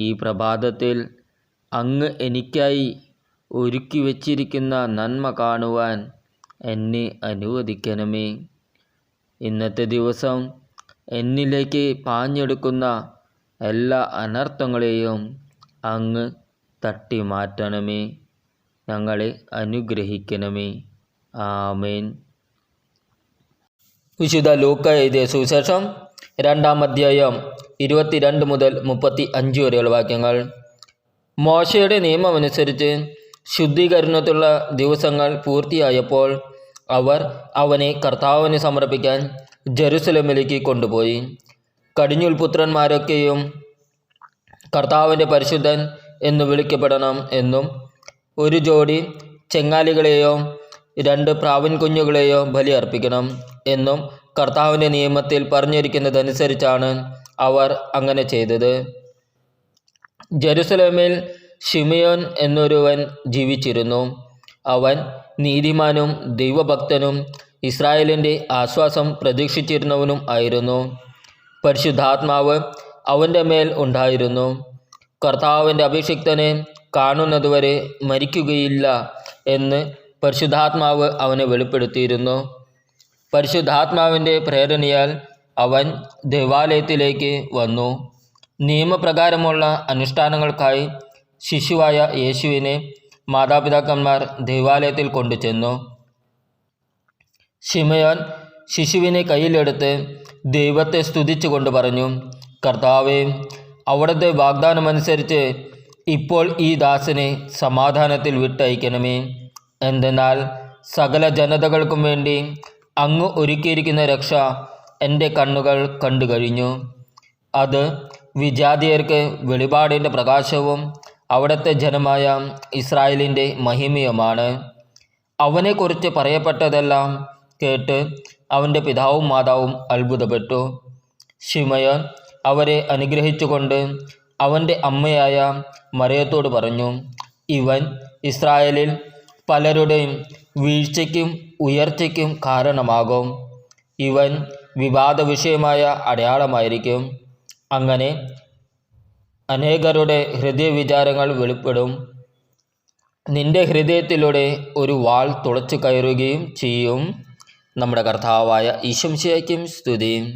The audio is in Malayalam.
ഈ പ്രഭാതത്തിൽ അങ്ങ് എനിക്കായി ഒരുക്കി വച്ചിരിക്കുന്ന നന്മ കാണുവാൻ എന്നെ അനുവദിക്കണമേ. ഇന്നത്തെ ദിവസം എന്നിലേക്ക് പാഞ്ഞെടുക്കുന്ന എല്ലാ അനർത്ഥങ്ങളെയും അങ്ങ് തട്ടി മാറ്റണമേ ഞങ്ങളെ അനുഗ്രഹിക്കണമേ. ആമേൻ. വിശുദ്ധ ലൂക്ക എഴുതിയ സുവിശേഷം രണ്ടാം അധ്യായം ഇരുപത്തിരണ്ട് മുതൽ മുപ്പത്തി അഞ്ച് വരെയുള്ള വാക്യങ്ങൾ. മോശയുടെ നിയമമനുസരിച്ച് ശുദ്ധീകരണത്തിലുള്ള ദിവസങ്ങൾ പൂർത്തിയായപ്പോൾ അവർ അവനെ കർത്താവിന് സമർപ്പിക്കാൻ ജെറുസലമിലേക്ക് കൊണ്ടുപോയി. കടിഞ്ഞുൽ പുത്രന്മാരൊക്കെയും കർത്താവിന്റെ പരിശുദ്ധൻ എന്ന് വിളിക്കപ്പെടണം എന്നും ഒരു ജോഡി ചെങ്ങാലികളെയോ രണ്ട് പ്രാവിൻ കുഞ്ഞുങ്ങളെയോ ബലി അർപ്പിക്കണം എന്നും കർത്താവിന്റെ നിയമത്തിൽ പറഞ്ഞിരിക്കുന്നതനുസരിച്ചാണ് അവർ അങ്ങനെ ചെയ്തത്. ജെറുസലേമിൽ ഷിമിയോൻ എന്നൊരുവൻ ജീവിച്ചിരുന്നു. അവൻ നീതിമാനും ദൈവഭക്തനും ഇസ്രായേലിന്റെ ആശ്വാസം പ്രതീക്ഷിച്ചിരുന്നവനും ആയിരുന്നു. പരിശുദ്ധാത്മാവ് അവന്റെ മേൽ ഉണ്ടായിരുന്നു. കർത്താവിന്റെ അഭിഷിക്തനെ കാണുന്നതുവരെ മരിക്കുകയില്ല എന്ന് പരിശുദ്ധാത്മാവ് അവനെ വെളിപ്പെടുത്തിയിരുന്നു. പരിശുദ്ധാത്മാവിന്റെ പ്രേരണയാൽ അവൻ ദേവാലയത്തിലേക്ക് വന്നു. നിയമപ്രകാരമുള്ള അനുഷ്ഠാനങ്ങൾക്കായി ശിശുവായ യേശുവിനെ മാതാപിതാക്കന്മാർ ദേവാലയത്തിൽ കൊണ്ടുചെന്നു. ഷിമയോൻ ശിശുവിനെ കയ്യിലെടുത്ത് ദൈവത്തെ സ്തുതിച്ചുകൊണ്ട് പറഞ്ഞു കർത്താവെ അവിടുത്തെ വാഗ്ദാനമനുസരിച്ച് ഇപ്പോൾ ഈ ദാസനെ സമാധാനത്തിൽ വിട്ടയക്കണമേ. എന്തെന്നാൽ സകല ജനതകൾക്കും വേണ്ടി അങ്ങ് ഒരുക്കിയിരിക്കുന്ന രക്ഷ എന്റെ കണ്ണുകൾ കണ്ടു കഴിഞ്ഞു. അത് വിജാതിയർക്ക് വെളിപാടിന്റെ പ്രകാശവും അവിടുത്തെ ജനമായ ഇസ്രായേലിന്റെ മഹിമയുമാണ്. അവനെക്കുറിച്ച് പറയപ്പെട്ടതെല്ലാം കേട്ട് അവന്റെ പിതാവും മാതാവും അത്ഭുതപ്പെട്ടു. ഷിമയോൻ അവരെ അനുഗ്രഹിച്ചുകൊണ്ട് അവന്റെ അമ്മയായ മറിയത്തോട് പറഞ്ഞു ഇവൻ ഇസ്രായേലിൽ പലരുടെയും വീഴ്ചയ്ക്കും ഉയർച്ചയ്ക്കും കാരണമാകും. ഇവൻ വിവാദ വിഷയമായ അടയാളമായിരിക്കും. അങ്ങനെ അനേകരുടെ ഹൃദയ വിചാരങ്ങൾ വെളിപ്പെടും. നിന്റെ ഹൃദയത്തിലൂടെ ഒരു വാൾ തുളച്ചു കയറുകയും ചെയ്യും. നമ്മുടെ കർത്താവായ ഈശംശയ്ക്കും സ്തുതി.